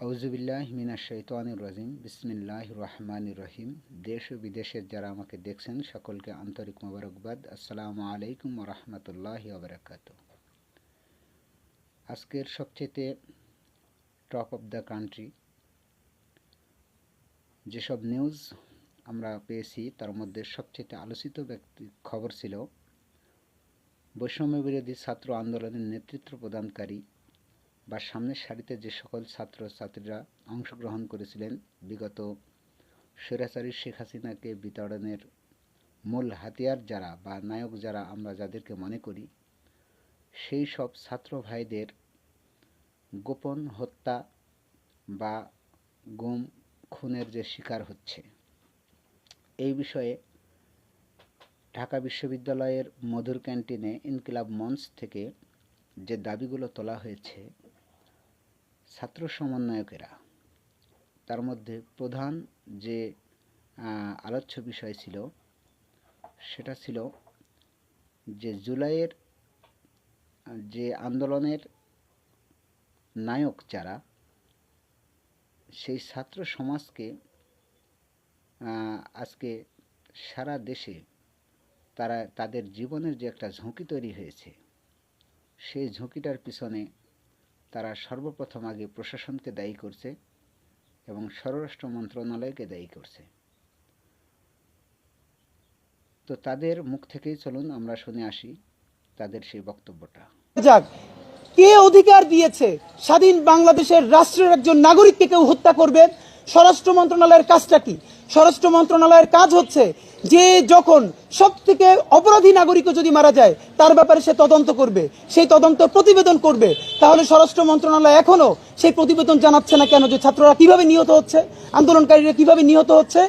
আউজুবিল্লাহ মিনা শৈতানুর রাজিম। বিসমিল্লাহ রহমান রহিম। দেশ ও বিদেশের যারা আমাকে দেখছেন, সকলকে আন্তরিক মোবারকবাদ। আসসালামু আলাইকুম রহমতুল্লাহ আবরাকাত আজকের সবচেয়ে টপ অফ দ্য কান্ট্রি যেসব নিউজ আমরা পেয়েছি, তার মধ্যে সবচেয়ে আলোচিত ব্যক্তি খবর ছিল বৈষম্য বিরোধী ছাত্র আন্দোলনের নেতৃত্ব প্রদানকারী বা সামনের সারিতে যে সকল ছাত্র ছাত্রীরা অংশগ্রহণ করেছিলেন, বিগত স্বৈরাচারী শেখ হাসিনাকে বিতরণের মূল হাতিয়ার যারা বা নায়ক যারা আমরা যাদেরকে মনে করি, সেই সব ছাত্র ভাইদের গোপন হত্যা বা গুম খুনের যে শিকার হচ্ছে, এই বিষয়ে ঢাকা বিশ্ববিদ্যালয়ের মধুর ক্যান্টিনে ইনকিলাব মঞ্চ থেকে যে দাবিগুলো তোলা হয়েছে ছাত্র সমন্বয়কেরা, তার মধ্যে প্রধান যে আলোচ্য বিষয় ছিল, সেটা ছিল যে জুলাইয়ের, যে আন্দোলনের নায়ক যারা, সেই ছাত্র সমাজকে আজকে সারা দেশে তারা, তাদের জীবনের যে একটা ঝুঁকি তৈরি হয়েছে, সেই ঝুঁকিটার পিছনে তারা সর্বপ্রথম আগে প্রশাসনকে দায়ী করছে এবং স্বরাষ্ট্র মন্ত্রণালয়কে দায়ী করছে। তো তাদের মুখ থেকেই চলুন আমরা শুনে আসি তাদের সেই বক্তব্যটা। যাক, কে অধিকার দিয়েছে? স্বাধীন বাংলাদেশের রাষ্ট্রের একজন নাগরিককে কেউ হত্যা করবে? স্বরাষ্ট্র মন্ত্রণালয়ের কাজটা কি? স্বরাষ্ট্র মন্ত্রণালয়ের কাজ হচ্ছে যে যখন সব থেকে অপরাধী নাগরিকও যদি মারা যায়, তার ব্যাপারে সে তদন্ত করবে, সেই তদন্ত প্রতিবেদন করবে। তাহলে স্বরাষ্ট্র মন্ত্রণালয় এখনও সেই প্রতিবেদন জানাচ্ছে না কেন যে ছাত্ররা কীভাবে নিহত হচ্ছে, আন্দোলনকারীরা কীভাবে নিহত হচ্ছে?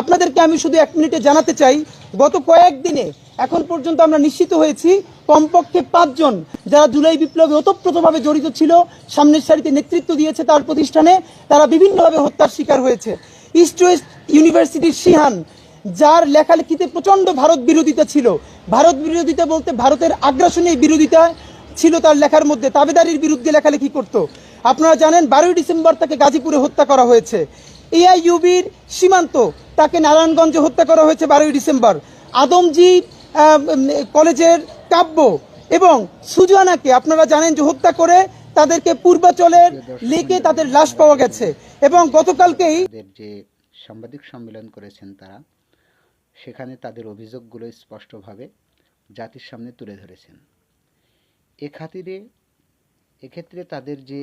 আপনাদেরকে আমি শুধু এক মিনিটে জানাতে চাই, গত কয়েকদিনে এখন পর্যন্ত আমরা নিশ্চিত হয়েছি কমপক্ষে পাঁচজন যারা জুলাই বিপ্লবে ওতপ্রোতভাবে জড়িত ছিল, সামনের সারিতে নেতৃত্ব দিয়েছে তার প্রতিষ্ঠানে, তারা বিভিন্নভাবে হত্যার শিকার হয়েছে। ইস্ট ওয়েস্ট ইউনিভার্সিটির সিহান যার লেখালেখিতে প্রচণ্ড ভারত বিরোধিতা ছিল। ভারত বিরোধিতা বলতে ভারতের আগ্রাসনের বিরোধিতা ছিল তার লেখার মধ্যে। তাবেদারির বিরুদ্ধে লেখালেখি করত। আপনারা জানেন, বারোই ডিসেম্বর তাকে গাজীপুরে হত্যা করা হয়েছে। এআইইউবির সীমান্ত তাকে নারায়ণগঞ্জে হত্যা করা হয়েছে বারোই ডিসেম্বর। আদমজি কলেজের কাব্য এবং সুজানাকে আপনারা জানেন যে হত্যা করে তাদেরকে পূর্বাচলের লেকে তাদের লাশ পাওয়া গেছে। এবং গতকালকেই যে সাংবাদিক সম্মেলন করেছেন তারা, সেখানে তাদের অভিযোগগুলো স্পষ্টভাবে জাতির সামনে তুলে ধরেছেন। এ খাতিরে এক্ষেত্রে তাদের যে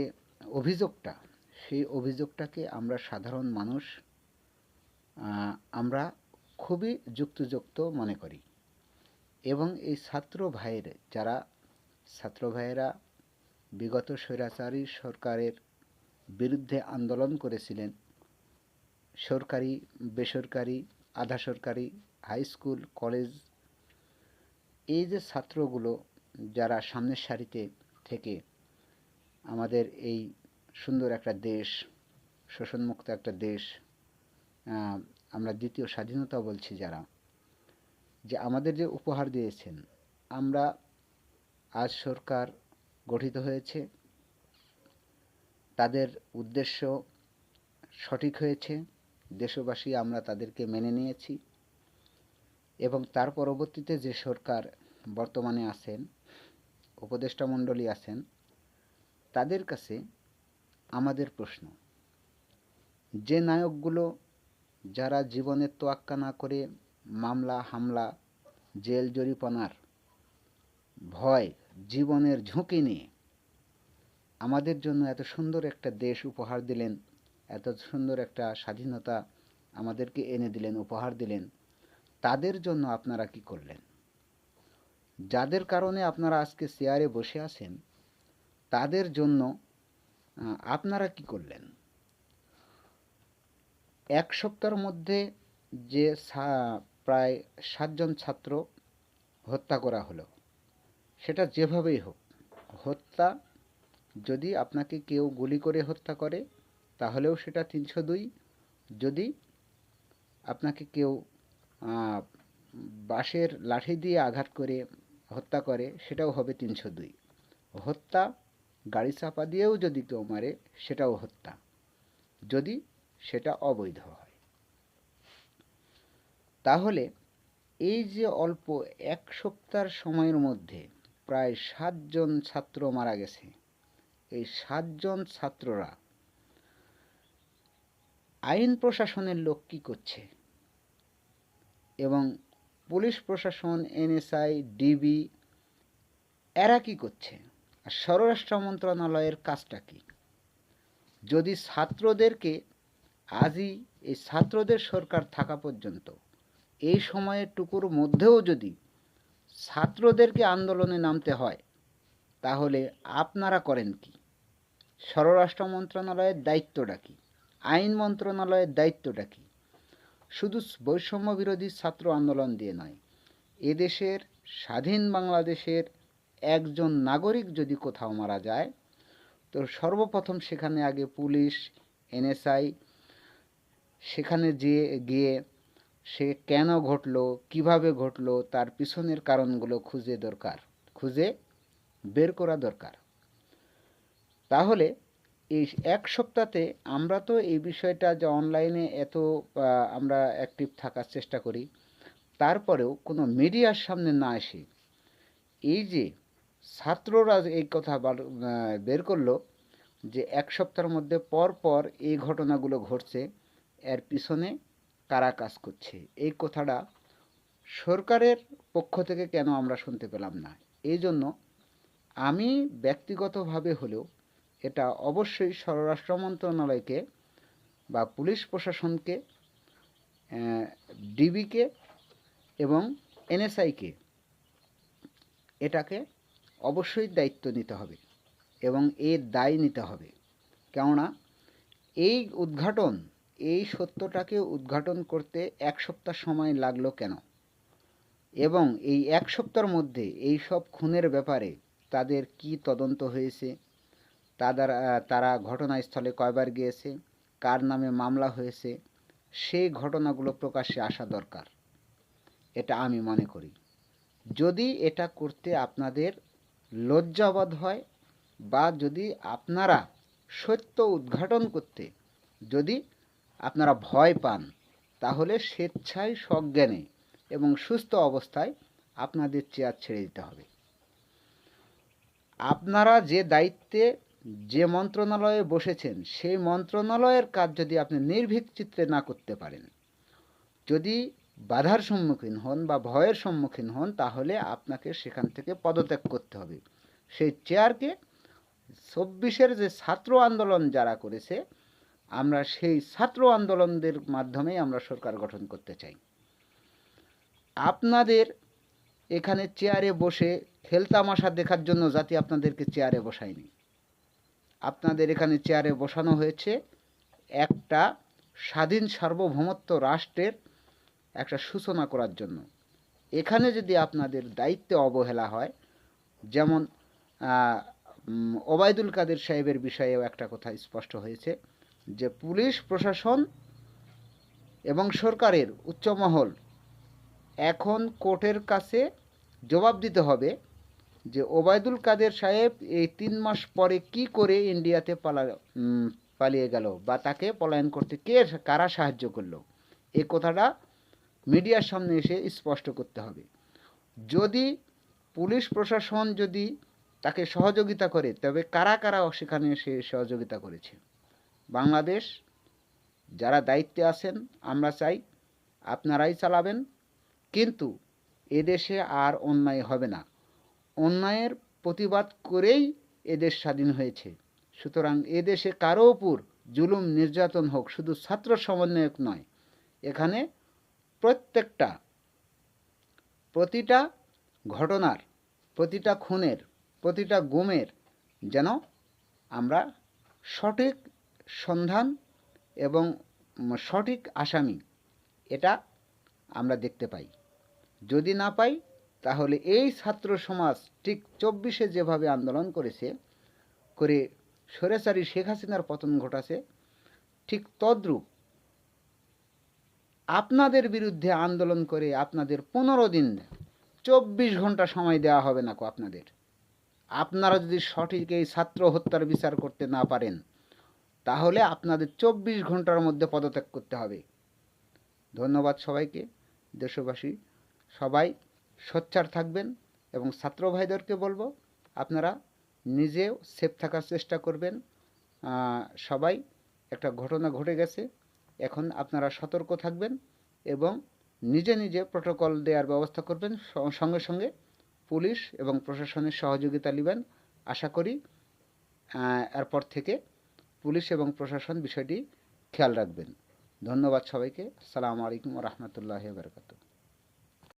অভিযোগটা, সেই অভিযোগটাকে আমরা সাধারণ মানুষ আমরা খুবই যুক্তিযুক্ত মনে করি। এবং এই ছাত্র ভাইয়ের, যারা ছাত্র ভাইয়েরা বিগত স্বৈরাচারী সরকারের বিরুদ্ধে আন্দোলন করেছিলেন। সরকারি, বেসরকারি, আধা সরকারি হাই স্কুল কলেজ এই যে ছাত্রগুলো যারা সামনের সারিতে থেকে আমাদের এই সুন্দর একটা দেশ, শোষণমুক্ত একটা দেশ আমরা দ্বিতীয় স্বাধীনতা বলছি যারা, যে আমাদের যে উপহার দিয়েছেন, আমরা আজ সরকার গঠিত হয়েছে। তাদের উদ্দেশ্য সঠিক হয়েছে। দেশবাসী, আমরা তাদেরকে মেনে নিয়েছি। এবং তার পরবর্তীতে যে সরকার বর্তমানে আছেন, উপদেষ্টা মণ্ডলী আছেন, তাদের কাছে আমাদের প্রশ্ন, যে নায়কগুলো যারা জীবনের তোয়াক্কা না করে মামলা, হামলা, জেল জরিপনার ভয় জীবনের ঝুঁকি নিয়ে। আমাদের জন্য এত সুন্দর একটা দেশ উপহার দিলেন, এত সুন্দর একটা স্বাধীনতা আমাদেরকে এনে দিলেন, উপহার দিলেন। তাদের জন্য আপনারা কি করলেন? যাদের কারণে আপনারা আজকে চেয়ারে বসে আছেন, তাদের জন্য আপনারা কি করলেন? এক সপ্তাহের মধ্যে যে প্রায় সাতজন ছাত্র হত্যা করা হলো। সেটা যেভাবেই হোক, হত্যা যদি আপনাকে কেউ গুলি করে হত্যা করে, তাহলেও সেটা তিনশো দুই। যদি আপনাকে কেউ বাঁশের লাঠি দিয়ে আঘাত করে হত্যা করে, সেটাও হবে তিনশো দুই। হত্যা গাড়ি চাপা দিয়েও যদি কেউ মারে, সেটাও হত্যা। যদি সেটা অবৈধ হয়। তাহলে এই যে অল্প এক সপ্তাহ সময়ের মধ্যে প্রায় সাতজন ছাত্র মারা গেছে। এই সাতজন ছাত্ররা আইন প্রশাসনের লোক কী করছে? এবং পুলিশ প্রশাসন, এনএসআই, ডিবি, এরা কী করছে? আর স্বরাষ্ট্র মন্ত্রণালয়ের কাজটা কী? যদি ছাত্রদেরকে আজই এই ছাত্রদের সরকার থাকা পর্যন্ত, এই সময়ের টুকুর মধ্যেও যদি ছাত্রদেরকে আন্দোলনে নামতে হয়, তাহলে আপনারা করেন কি? স্বরাষ্ট্র মন্ত্রণালয়ের দায়িত্বটা কি? আইন মন্ত্রণালয়ের দায়িত্বটা কি? শুধু বৈষম্য বিরোধী ছাত্র আন্দোলন দিয়ে নয়, এদেশের স্বাধীন বাংলাদেশের একজন নাগরিক যদি কোথাও মারা যায়, তো সর্বপ্রথম সেখানে আগে পুলিশ, এনএসআই, সেখানে যেয়ে গিয়ে সে কেন ঘটলো, কীভাবে ঘটলো, তার পিছনের কারণগুলো খুঁজে দরকার, খুঁজে বের করা দরকার। তাহলে এই এক সপ্তাহে আমরা তো এই বিষয়টা যে অনলাইনে এত আমরা অ্যাক্টিভ থাকার চেষ্টা করি, তারপরেও কোনো মিডিয়ার সামনে না এসে এই যে ছাত্ররা এই কথা বের করল যে এক সপ্তাহের মধ্যে পর পর এই ঘটনাগুলো ঘটছে, এর পিছনে কারা কাজ করছে? এই কথাটা সরকারের পক্ষ থেকে কেন আমরা শুনতে পেলাম না? এই জন্য আমি ব্যক্তিগতভাবে হলেও এটা অবশ্যই স্বরাষ্ট্র মন্ত্রণালয়কে বা পুলিশ প্রশাসনকে ডিবিকে এবং এনএসআইকে এটাকে অবশ্যই দায়িত্ব নিতে হবে এবং এর দায় নিতে হবে। কেননা এই উদ্ঘাটন এই সত্যটাকে উদ্ঘাটন করতে এক সপ্তাহ সময় লাগল কেন? এবং এই এক সপ্তাহের মধ্যে এই সব খুনের ব্যাপারে তাদের কি তদন্ত হয়েছে? তাদের তারা ঘটনাস্থলে কয়বার গিয়েছে? কার নামে মামলা হয়েছে? সেই ঘটনাগুলো প্রকাশ্যে আসা দরকার। এটা আমি মনে করি। যদি এটা করতে আপনাদের লজ্জাবোধ হয় বা যদি আপনারা সত্য উদ্ঘাটন করতে, যদি আপনারা ভয় পান, তাহলে স্বেচ্ছায় সজ্ঞানে এবং সুস্থ অবস্থায় আপনাদের চেয়ার ছেড়ে দিতে হবে। আপনারা যে দায়িত্বে যে মন্ত্রণালয়ে বসেছেন, সেই মন্ত্রণালয়ের কাজ যদি আপনি নির্ভীক চিত্রে না করতে পারেন, যদি বাধার সম্মুখীন হন বা ভয়ের সম্মুখীন হন, তাহলে আপনাকে সেখান থেকে পদত্যাগ করতে হবে। সেই চেয়ারকে চব্বিশের যে ছাত্র আন্দোলন যারা করেছে আমরা সেই ছাত্র আন্দোলনদের মাধ্যমেই আমরা সরকার গঠন করতে চাই। আপনাদের এখানে চেয়ারে বসে খেলতামাশা দেখার জন্য জাতি আপনাদেরকে চেয়ারে বসায়নি। আপনাদের এখানে চেয়ারে বসানো হয়েছে একটা স্বাধীন সার্বভৌমত্ব রাষ্ট্রের একটা সূচনা করার জন্য। এখানে যদি আপনাদের দায়িত্বে অবহেলা হয়, যেমন ওবায়দুল কাদের সাহেবের বিষয়েও একটা কথা স্পষ্ট হয়েছে। যে পুলিশ, প্রশাসন এবং সরকারের উচ্চমহল এখন কোর্টের কাছে জবাব দিতে হবে যে ওবায়দুল কাদের সাহেব এই তিন মাস পরে কি করে ইন্ডিয়াতে পালা পালিয়ে গেল বা তাকে পলায়ন করতে কে, কারা সাহায্য করল? এই কথাটা মিডিয়ার সামনে এসে স্পষ্ট করতে হবে। যদি পুলিশ, প্রশাসন যদি তাকে সহযোগিতা করে, তবে কারা কারা সেখানে এসে সহযোগিতা করেছে? বাংলাদেশ, যারা দায়িত্বে আছেন, আমরা চাই আপনারাই চালাবেন। কিন্তু এদেশে আর অন্যায় হবে না। অন্যায়ের প্রতিবাদ করেই এদেশ স্বাধীন হয়েছে। সুতরাং এদেশে কারও উপর জুলুম, নির্যাতন হোক, শুধু ছাত্র সমন্বয়ক নয়, এখানে প্রত্যেকটা, প্রতিটা ঘটনার, প্রতিটা খুনের, প্রতিটা গুমের যেন আমরা সঠিক সন্ধান এবং সঠিক আসামি, এটা আমরা দেখতে পাই। যদি না পাই, তাহলে এই ছাত্র সমাজ ঠিক চব্বিশে যেভাবে আন্দোলন করেছে, করে স্বৈরাচারী শেখ হাসিনার পতন ঘটাছে, ঠিক তদ্রূপ আপনাদের বিরুদ্ধে আন্দোলন করে আপনাদের পনেরো দিন, চব্বিশ ঘণ্টা সময় দেওয়া হবে না কো আপনাদের। আপনারা যদি সঠিক এই ছাত্র হত্যার বিচার করতে না পারেন তাহলে আপনাদের চব্বিশ ঘণ্টার মধ্যে পদত্যাগ করতে হবে। ধন্যবাদ সবাইকে, দেশবাসী। সবাই সোচ্চার থাকবেন এবং ছাত্র ভাইদেরকে বলব, আপনারা নিজেও সেফ থাকার চেষ্টা করবেন। সবাই একটা ঘটনা ঘটে গেছে, এখন আপনারা সতর্ক থাকবেন এবং নিজে নিজে প্রোটোকল দেওয়ার ব্যবস্থা করবেন। সঙ্গে সঙ্গে পুলিশ এবং প্রশাসনের সহযোগিতা নেবেন। আশা করি এরপর থেকে পুলিশ এবং প্রশাসন বিষয়টি খেয়াল রাখবেন। ধন্যবাদ সবাইকে। আসসালামু আলাইকুম রহমতুল্লাহ বারকাতু